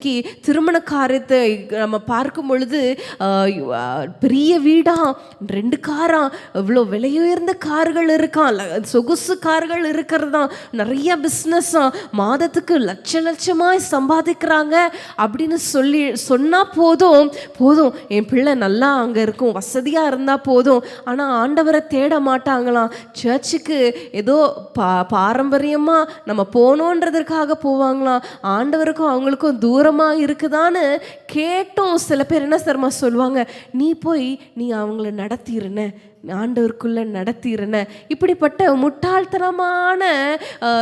இன்னைக்கு திருமண காரியத்தை நம்ம பார்க்கும் பொழுது பெரிய வீடா ரெண்டு காரா இவ்வளோ விலையுயர்ந்த கார்கள் இருக்கான் சொகுசு கார்கள் இருக்கிறதா நிறைய பிஸ்னஸா மாதத்துக்கு லட்ச லட்சமாக சம்பாதிக்கிறாங்க அப்படின்னு சொல்லி சொன்னால் போதும் போதும் என் பிள்ளை நல்லா அங்கே இருக்கும் வசதியாக இருந்தால் போதும் ஆனால் ஆண்டவரை தேட மாட்டாங்களாம். சர்ச்சுக்கு ஏதோ பா பாரம்பரியமாக நம்ம போகணுன்றதற்காக போவாங்களாம். ஆண்டவருக்கும் அவங்களுக்கும் தூரம் தூரமாக இருக்குதான்னு கேட்டோம் சில பேர் என்ன சர்மா சொல்லுவாங்க? நீ போய் நீ அவங்கள நடத்திருன ஆண்டவருக்குள்ள நடத்திறன இப்படிப்பட்ட முட்டாள்தனமான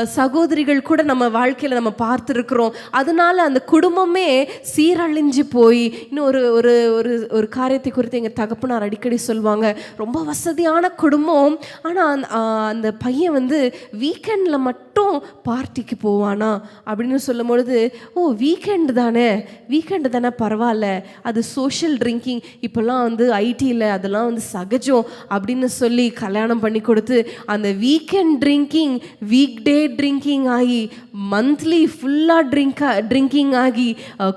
சகோதரிகள் கூட நம்ம வாழ்க்கையில் நம்ம பார்த்துருக்குறோம். அதனால அந்த குடும்பமே சீரழிஞ்சு போய் இன்னும் ஒரு ஒரு ஒரு ஒரு காரியத்தை குறித்து எங்கள் தகப்பனார் அடிக்கடி சொல்லுவாங்க ரொம்ப வசதியான குடும்பம். ஆனால் அந்த பையன் வந்து வீக்கெண்டில் மட்டும் பார்ட்டிக்கு போவானா அப்படின்னு சொல்லும் பொழுது ஓ வீக்கெண்டு தானே? வீக்கெண்டு தானே? பரவாயில்ல. அது சோஷியல் ட்ரிங்கிங். இப்போல்லாம் வந்து ஐடியில் அதெல்லாம் வந்து சகஜம். அப்படின்னு சொல்லி கல்யாணம் பண்ணி கொடுத்து அந்த weekend drinking weekday drinking ஆகி மந்த்லி ஃபுல்லாக ட்ரிங்கா ட்ரிங்கிங் ஆகி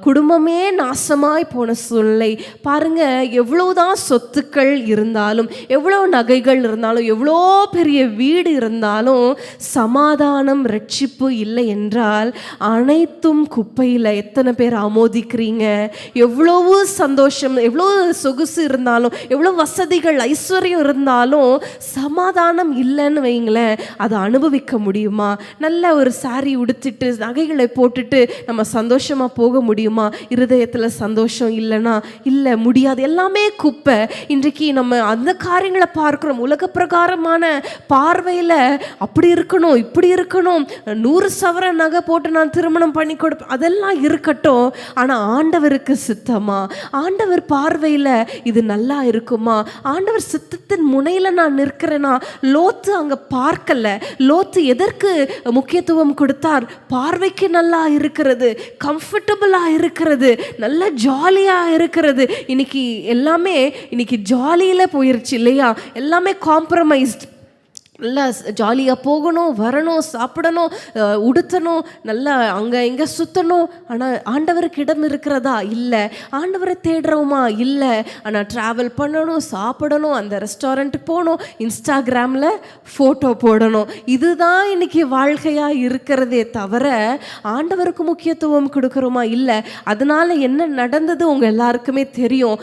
குடும்பமே நாசமாய் போன சூழ்நிலை. பாருங்கள் எவ்வளோதான் சொத்துக்கள் இருந்தாலும் எவ்வளோ நகைகள் இருந்தாலும் எவ்வளோ பெரிய வீடு இருந்தாலும் சமாதானம் ரட்சிப்பு இல்லை என்றால் அனைத்தும் குப்பையில் எத்தனை பேர் ஆமோதிக்கிறீங்க? எவ்வளவு சந்தோஷம் எவ்வளோ சொகுசு இருந்தாலும் எவ்வளோ வசதிகள் ஐஸ்வர்யம் இருந்தாலும் சமாதானம் இல்லைன்னு வைங்களேன் அதை அனுபவிக்க முடியுமா? நல்ல ஒரு சாரி உடுத்திட்டு நகைகளை போட்டுட்டு நம்ம சந்தோஷமாக போக முடியுமா? இருதயத்தில் சந்தோஷம் இல்லைன்னா? இல்லை முடியாது. எல்லாமே குப்பை. இன்றைக்கு நம்ம அந்த காரியங்களை பார்க்குறோம். உலக பிரகாரமான பார்வையில் அப்படி இருக்கணும் இப்படி இருக்கணும். நூறு சவர நகை போட்டு நான் திருமணம் பண்ணி கொடுப்பேன் அதெல்லாம் இருக்கட்டும். ஆனால் ஆண்டவருக்கு சித்தமா? ஆண்டவர் பார்வையில் இது நல்லா இருக்குமா? ஆண்டவர் யுத்தத்தின் முனையில் நான் நிற்கிறேன்னா லோத்து அங்கே பார்க்கல. லோத்து எதற்கு முக்கியத்துவம் கொடுத்தார்? பார்வைக்கு நல்லா இருக்கிறது கம்ஃபர்டபுளாக இருக்கிறது நல்ல ஜாலியாக இருக்கிறது. இன்னைக்கு எல்லாமே இன்னைக்கு ஜாலியில் போயிருச்சு இல்லையா? எல்லாமே காம்ப்ரமைஸ்ட் நல்லா ஜாலியாக போகணும் வரணும் சாப்பிடணும் உடுத்தணும் நல்லா அங்கே இங்கே சுற்றணும் ஆனால் ஆண்டவருக்கு இடம் இருக்கிறதா? இல்லை. ஆண்டவரை தேடுறோமா இல்லை. ஆனால் ட்ராவல் பண்ணணும் சாப்பிடணும் அந்த ரெஸ்டாரண்ட்டுக்கு போகணும் இன்ஸ்டாகிராமில் ஃபோட்டோ போடணும். இதுதான் இன்றைக்கி வாழ்க்கையாக இருக்கிறதே தவிர ஆண்டவருக்கு முக்கியத்துவம் கொடுக்குறோமா? இல்லை. அதனால் என்ன நடந்தது உங்கள் எல்லாருக்குமே தெரியும்.